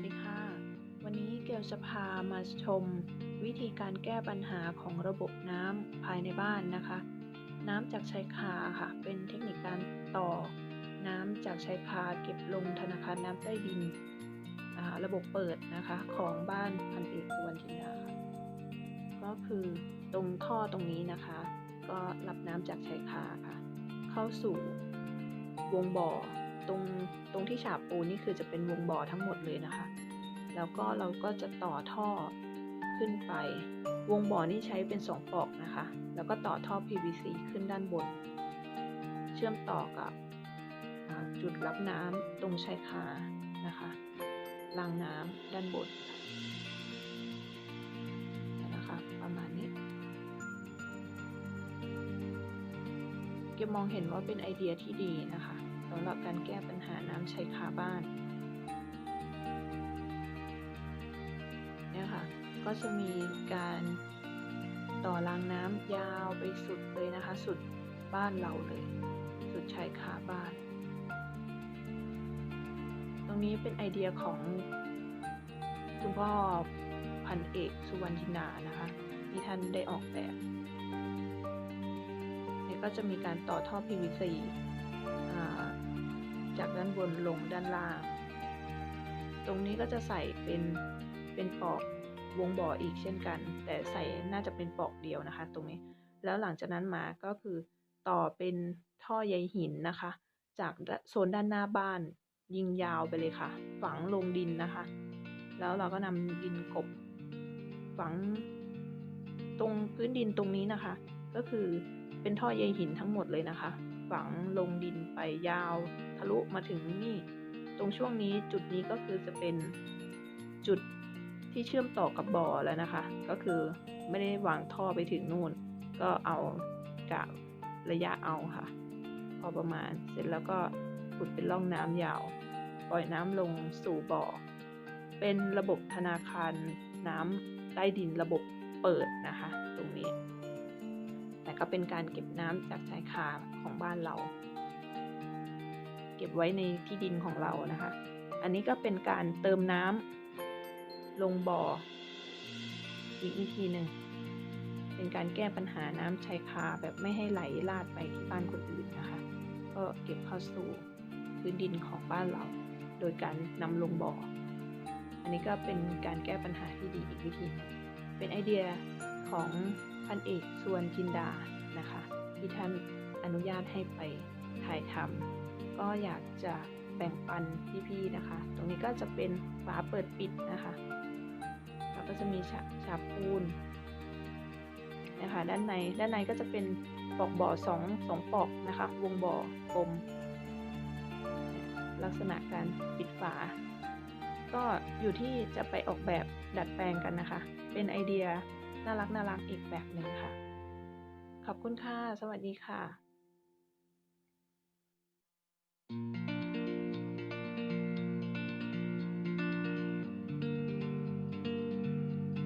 วัสดีค่ะ วันนี้เกลจะพามาชม วิธีการแก้ปัญหาของระบบน้ำภายในบ้านนะคะ น้ำจากชายคาค่ะ เป็นเทคนิคการต่อ น้ำจากชายคาเก็บลงธนาคารน้ำใต้ดิน ระบบเปิดนะคะของบ้านพันเอกสุวรรณจินดาก็คือตรงท่อตรงนี้นะคะ ก็รับน้ำจากชายคาค่ะ เข้าสู่วงบ่อ ตรงตรงที่ฉาบปูนนี่คือจะเป็นวงบ่อทั้งหมดเลยนะคะ แล้วก็เราก็จะต่อท่อขึ้นไป วงบ่อนี่ใช้เป็นสองปอกนะคะ แล้วก็ต่อท่อ PVC ขึ้นด้านบน เชื่อมต่อกับจุดรับน้ำตรงชายคานะคะรางน้ำด้านบนเนี่ยนะคะประมาณนี้เก็บมองเห็นว่าเป็นไอเดียที่ดีนะคะ สำหรับการแก้ปัญหาน้ำใช้คาบ้านเนี่ยค่ะ ก็จะมีการต่อรางน้ำยาวไปสุดเลยนะคะ สุดบ้านเราเลย สุดชายคาบ้าน ตรงนี้เป็นไอเดียของคุณพ่อพันเอกสุวรรณจินานะคะ ที่ท่านได้ออกแบบเนี่ยก็จะมีการต่อท่อ PVC อ่า จากด้านบนลงด้านล่าง ตรงนี้ก็จะใส่เป็นเป็นปอกวงบ่ออีกเช่นกัน แต่ใส่น่าจะเป็นปอกเดียวนะคะ ตรงนี้ แล้วหลังจากนั้นมาก็คือต่อเป็นท่อใยหินนะคะ จากโซนด้านหน้าบ้านยิงยาวไปเลยค่ะ ฝังลงดินนะคะ แล้วเราก็นำดินกบ ฝังตรงพื้นดินตรงนี้นะคะ ก็คือ เป็นท่อใยหินทั้งหมดเลยนะคะ ฝังลงดินไปยาว ทะลุมาถึงนี่ ตรงช่วงนี้จุดนี้ก็คือจะเป็นจุดที่เชื่อมต่อกับบ่อแล้วนะคะ ก็คือไม่ได้วางท่อไปถึงนู่น ก็เอากะระยะเอาค่ะ พอประมาณเสร็จแล้วก็ขุดเป็นร่องน้ำยาว ปล่อยน้ำลงสู่บ่อ เป็นระบบธนาคารน้ำใต้ดินระบบเปิดนะคะ ก็เป็นการเก็บน้ำจากชายคาของบ้านเรา เก็บไว้ในที่ดินของเรานะคะ อันนี้ก็เป็นการเติมน้ำลงบ่อ อีกวิธีหนึ่งเป็นการแก้ปัญหาน้ำชายคาแบบไม่ให้ไหลลาดไปที่บ้านคนอื่นนะคะ ก็เก็บเข้าสู่พื้นดินของบ้านเรา โดยการนำลงบ่อ อันนี้ก็เป็นการแก้ปัญหาที่ดีอีกวิธี เป็นไอเดียของ พันเอกส่วนจินดานะคะที่ท่านอนุญาตให้ไปถ่ายทำก็อยากจะแบ่งปันพี่ๆนะคะ ตรงนี้ก็จะเป็นฝาเปิดปิดนะคะแล้วก็จะมีฉาฉาบปูนนะคะด้านในด้านในก็จะเป็นปอกบ่อสองสองปอกนะคะ วงบ่อกลม ลักษณะการปิดฝา ก็อยู่ที่จะไปออกแบบดัดแปลงกันนะคะ เป็นไอเดีย น่ารักน่ารักอีกแบบหนึ่งค่ะ ขอบคุณค่ะ สวัสดีค่ะ